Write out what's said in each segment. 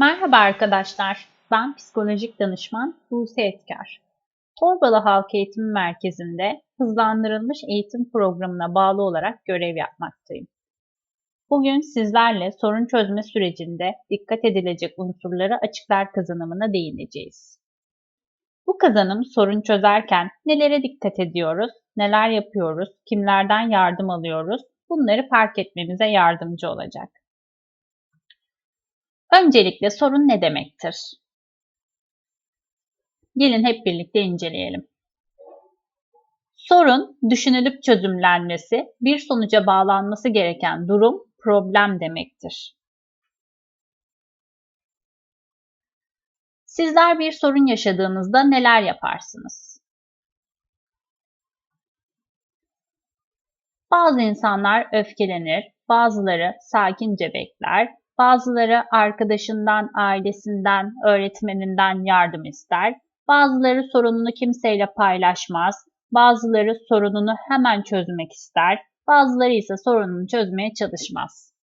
Merhaba arkadaşlar, ben psikolojik danışman Buse Etkar. Torbalı Halk Eğitim Merkezi'nde hızlandırılmış eğitim programına bağlı olarak görev yapmaktayım. Bugün sizlerle sorun çözme sürecinde dikkat edilecek unsurları açıklar kazanımına değineceğiz. Bu kazanım sorun çözerken nelere dikkat ediyoruz, neler yapıyoruz, kimlerden yardım alıyoruz bunları fark etmemize yardımcı olacak. Öncelikle sorun ne demektir? Gelin hep birlikte inceleyelim. Sorun, düşünülüp çözümlenmesi, bir sonuca bağlanması gereken durum, problem demektir. Sizler bir sorun yaşadığınızda neler yaparsınız? Bazı insanlar öfkelenir, bazıları sakince bekler, bazıları arkadaşından, ailesinden, öğretmeninden yardım ister, bazıları sorununu kimseyle paylaşmaz, bazıları sorununu hemen çözmek ister, bazıları ise sorununu çözmeye çalışmaz.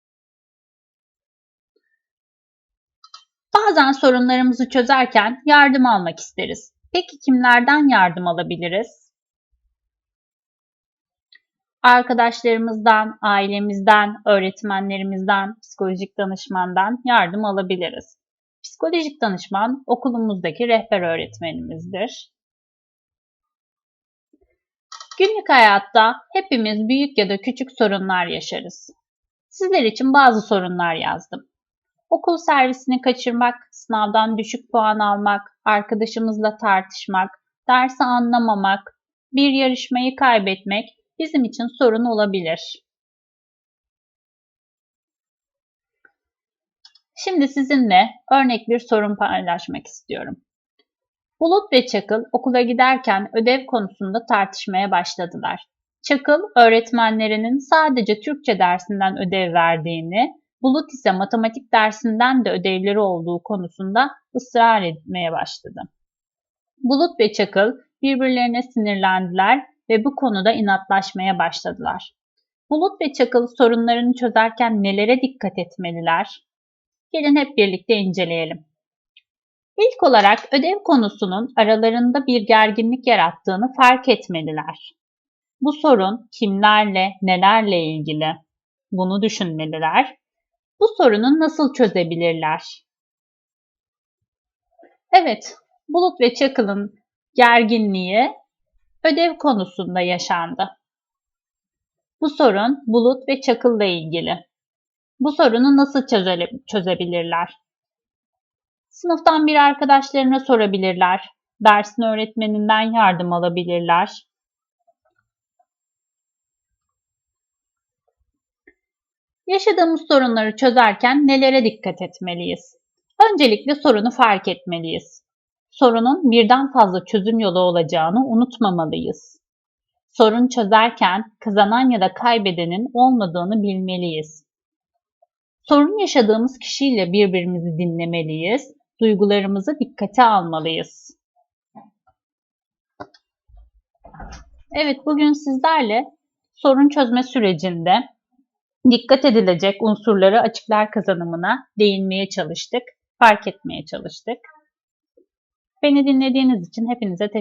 Bazen sorunlarımızı çözerken yardım almak isteriz. Peki kimlerden yardım alabiliriz? Arkadaşlarımızdan, ailemizden, öğretmenlerimizden, psikolojik danışmandan yardım alabiliriz. Psikolojik danışman okulumuzdaki rehber öğretmenimizdir. Günlük hayatta hepimiz büyük ya da küçük sorunlar yaşarız. Sizler için bazı sorunlar yazdım. Okul servisini kaçırmak, sınavdan düşük puan almak, arkadaşımızla tartışmak, dersi anlamamak, bir yarışmayı kaybetmek bizim için sorun olabilir. Şimdi sizinle örnek bir sorun paylaşmak istiyorum. Bulut ve Çakıl okula giderken ödev konusunda tartışmaya başladılar. Çakıl, öğretmenlerinin sadece Türkçe dersinden ödev verdiğini, Bulut ise matematik dersinden de ödevleri olduğu konusunda ısrar etmeye başladı. Bulut ve Çakıl birbirlerine sinirlendiler ve bu konuda inatlaşmaya başladılar. Bulut ve Çakıl sorunlarını çözerken nelere dikkat etmeliler? Gelin hep birlikte inceleyelim. İlk olarak ödev konusunun aralarında bir gerginlik yarattığını fark etmeliler. Bu sorun kimlerle, nelerle ilgili? Bunu düşünmeliler. Bu sorunu nasıl çözebilirler? Evet, Bulut ve Çakıl'ın gerginliği ödev konusunda yaşandı. Bu sorun Bulut ve Çakıl'la ilgili. Bu sorunu nasıl çözebilirler? Sınıftan bir arkadaşlarına sorabilirler. Dersin öğretmeninden yardım alabilirler. Yaşadığımız sorunları çözerken nelere dikkat etmeliyiz? Öncelikle sorunu fark etmeliyiz. Sorunun birden fazla çözüm yolu olacağını unutmamalıyız. Sorun çözerken kazanan ya da kaybedenin olmadığını bilmeliyiz. Sorun yaşadığımız kişiyle birbirimizi dinlemeliyiz, duygularımızı dikkate almalıyız. Evet, bugün sizlerle sorun çözme sürecinde dikkat edilecek unsurları açıklar kazanımına değinmeye çalıştık, fark etmeye çalıştık. Beni dinlediğiniz için hepinize teşekkür